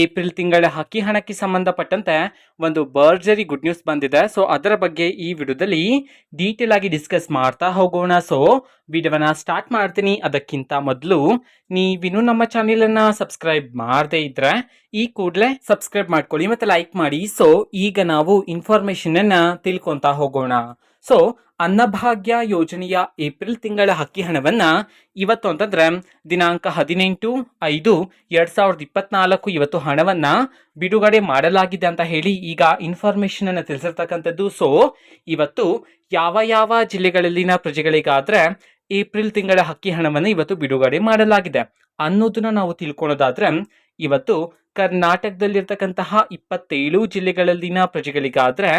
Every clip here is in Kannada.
ಏಪ್ರಿಲ್ ತಿಂಗಳ ಹಕ್ಕಿ ಹಣಕ್ಕೆ ಸಂಬಂಧಪಟ್ಟಂತೆ ಒಂದು ಬರ್ಜರಿ ಗುಡ್ ನ್ಯೂಸ್ ಬಂದಿದೆ. ಸೊ ಅದರ ಬಗ್ಗೆ ಈ ವಿಡಿಯೋದಲ್ಲಿ ಡೀಟೇಲ್ ಆಗಿ ಡಿಸ್ಕಸ್ ಮಾಡ್ತಾ ಹೋಗೋಣ. ಸೊ ವಿಡಿಯೋವನ್ನ ಸ್ಟಾರ್ಟ್ ಮಾಡ್ತೀನಿ. ಅದಕ್ಕಿಂತ ಮೊದಲು ನೀವಿನ್ನೂ ನಮ್ಮ ಚಾನೆಲನ್ನು ಸಬ್ಸ್ಕ್ರೈಬ್ ಮಾಡದೇ ಇದ್ರೆ ಈ ಕೂಡಲೇ ಸಬ್ಸ್ಕ್ರೈಬ್ ಮಾಡ್ಕೊಳ್ಳಿ ಮತ್ತೆ ಲೈಕ್ ಮಾಡಿ. ಸೊ ಈಗ ನಾವು ಇನ್ಫಾರ್ಮೇಶನ್ ಅನ್ನ ತಿಳ್ಕೊಂತ ಹೋಗೋಣ. ಸೊ ಅನ್ನಭಾಗ್ಯ ಯೋಜನೆಯ ಏಪ್ರಿಲ್ ತಿಂಗಳ ಅಕ್ಕಿ ಹಣವನ್ನು ಇವತ್ತು ಅಂತಂದ್ರೆ ದಿನಾಂಕ ಹದಿನೆಂಟು, ಐದು, ಎರಡು ಸಾವಿರದ ಇಪ್ಪತ್ನಾಲ್ಕು ಇವತ್ತು ಹಣವನ್ನು ಬಿಡುಗಡೆ ಮಾಡಲಾಗಿದೆ ಅಂತ ಹೇಳಿ ಈಗ ಇನ್ಫಾರ್ಮೇಷನನ್ನು ತಿಳಿಸಿರ್ತಕ್ಕಂಥದ್ದು. ಸೊ ಇವತ್ತು ಯಾವ ಯಾವ ಜಿಲ್ಲೆಗಳಲ್ಲಿನ ಪ್ರಜೆಗಳಿಗಾದ್ರೆ ಏಪ್ರಿಲ್ ತಿಂಗಳ ಅಕ್ಕಿ ಹಣವನ್ನು ಇವತ್ತು ಬಿಡುಗಡೆ ಮಾಡಲಾಗಿದೆ. ಅನ್ನೋದನ್ನ ನಾವು ತಿಳ್ಕೊಳ್ಳೋದಾದ್ರೆ ಇವತ್ತು ಕರ್ನಾಟಕದಲ್ಲಿರ್ತಕ್ಕಂತಹ ಇಪ್ಪತ್ತೇಳು ಜಿಲ್ಲೆಗಳಲ್ಲಿನ ಪ್ರಜೆಗಳಿಗಾದರೆ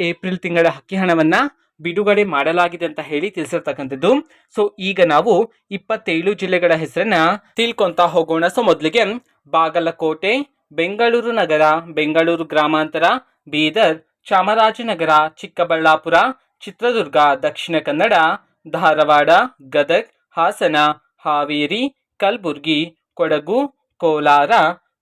ಏಪ್ರಿಲ್ ತಿಂಗಳ ಅಕ್ಕಿ ಹಣವನ್ನ ಬಿಡುಗಡೆ ಮಾಡಲಾಗಿದೆ ಅಂತ ಹೇಳಿ ತಿಳಿಸಿರ್ತಕ್ಕಂಥದ್ದು. ಸೊ ಈಗ ನಾವು ಇಪ್ಪತ್ತೇಳು ಜಿಲ್ಲೆಗಳ ಹೆಸರನ್ನ ತಿಳ್ಕೊಂತ ಹೋಗೋಣ. ಸೊ ಮೊದಲಿಗೆ ಬಾಗಲಕೋಟೆ, ಬೆಂಗಳೂರು ನಗರ, ಬೆಂಗಳೂರು ಗ್ರಾಮಾಂತರ, ಬೀದರ್, ಚಾಮರಾಜನಗರ, ಚಿಕ್ಕಬಳ್ಳಾಪುರ, ಚಿತ್ರದುರ್ಗ, ದಕ್ಷಿಣ ಕನ್ನಡ, ಧಾರವಾಡ, ಗದಗ್, ಹಾಸನ, ಹಾವೇರಿ, ಕಲಬುರ್ಗಿ, ಕೊಡಗು, ಕೋಲಾರ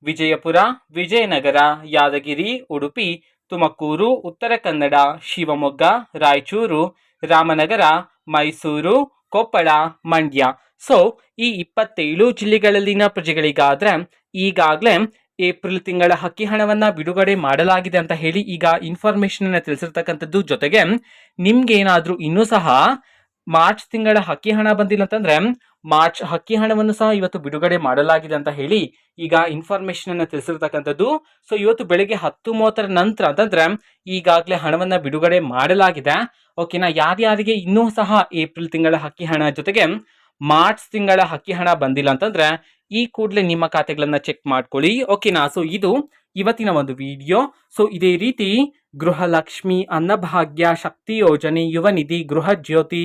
ವಿಜಯಪುರ, ವಿಜಯನಗರ, ಯಾದಗಿರಿ, ಉಡುಪಿ, ತುಮಕೂರು, ಉತ್ತರ ಕನ್ನಡ, ಶಿವಮೊಗ್ಗ, ರಾಯಚೂರು, ರಾಮನಗರ, ಮೈಸೂರು, ಕೊಪ್ಪಳ, ಮಂಡ್ಯ. ಸೊ ಈ ಇಪ್ಪತ್ತೇಳು ಜಿಲ್ಲೆಗಳಲ್ಲಿನ ಪ್ರಜೆಗಳಿಗಾದ್ರೆ ಈಗಾಗಲೇ ಏಪ್ರಿಲ್ ತಿಂಗಳ ಹಕ್ಕಿ ಹಣವನ್ನ ಬಿಡುಗಡೆ ಮಾಡಲಾಗಿದೆ ಅಂತ ಹೇಳಿ ಈಗ ಇನ್ಫಾರ್ಮೇಷನ್ ತಿಳಿಸಿರ್ತಕ್ಕಂಥದ್ದು ಜೊತೆಗೆ ನಿಮ್ಗೇನಾದ್ರೂ ಇನ್ನೂ ಸಹ ಮಾರ್ಚ್ ತಿಂಗಳ ಹಕ್ಕಿ ಹಣ ಬಂದಿಲ್ಲ ಅಂತಂದ್ರೆ ಮಾರ್ಚ್ ಹಕ್ಕಿ ಹಣವನ್ನು ಸಹ ಇವತ್ತು ಬಿಡುಗಡೆ ಮಾಡಲಾಗಿದೆ ಅಂತ ಹೇಳಿ ಈಗ ಇನ್ಫಾರ್ಮೇಶನ್ ಅನ್ನು ತಿಳಿಸಿರ್ತಕ್ಕಂಥದ್ದು. ಸೊ ಇವತ್ತು ಬೆಳಿಗ್ಗೆ ಹತ್ತು ಮೂವತ್ತರ ನಂತರ ಅಂತಂದ್ರೆ ಈಗಾಗಲೇ ಹಣವನ್ನ ಬಿಡುಗಡೆ ಮಾಡಲಾಗಿದೆ. ಓಕೆನಾ ಯಾರ್ಯಾರಿಗೆ ಇನ್ನೂ ಸಹ ಏಪ್ರಿಲ್ ತಿಂಗಳ ಹಕ್ಕಿ ಹಣ ಜೊತೆಗೆ ಮಾರ್ಚ್ ತಿಂಗಳ ಹಕ್ಕಿ ಹಣ ಬಂದಿಲ್ಲ ಅಂತಂದ್ರೆ ಈ ಕೂಡಲೇ ನಿಮ್ಮ ಖಾತೆಗಳನ್ನ ಚೆಕ್ ಮಾಡ್ಕೊಳ್ಳಿ. ಓಕೆನಾ ಸೊ ಇದು ಇವತ್ತಿನ ಒಂದು ವಿಡಿಯೋ ಸೊ ಇದೇ ರೀತಿ ಗೃಹಲಕ್ಷ್ಮಿ ಅನ್ನಭಾಗ್ಯ ಶಕ್ತಿ ಯೋಜನೆ ಯುವ ನಿಧಿ ಗೃಹ ಜ್ಯೋತಿ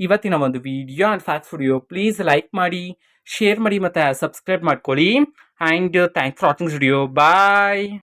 ಇವತ್ತಿನ ಒಂದು video and facts video please like ಮಾಡಿ ಶೇರ್ ಮಾಡಿ ಮತ್ತು ಸಬ್ಸ್ಕ್ರೈಬ್ ಮಾಡ್ಕೊಳ್ಳಿ. And thanks for watching video bye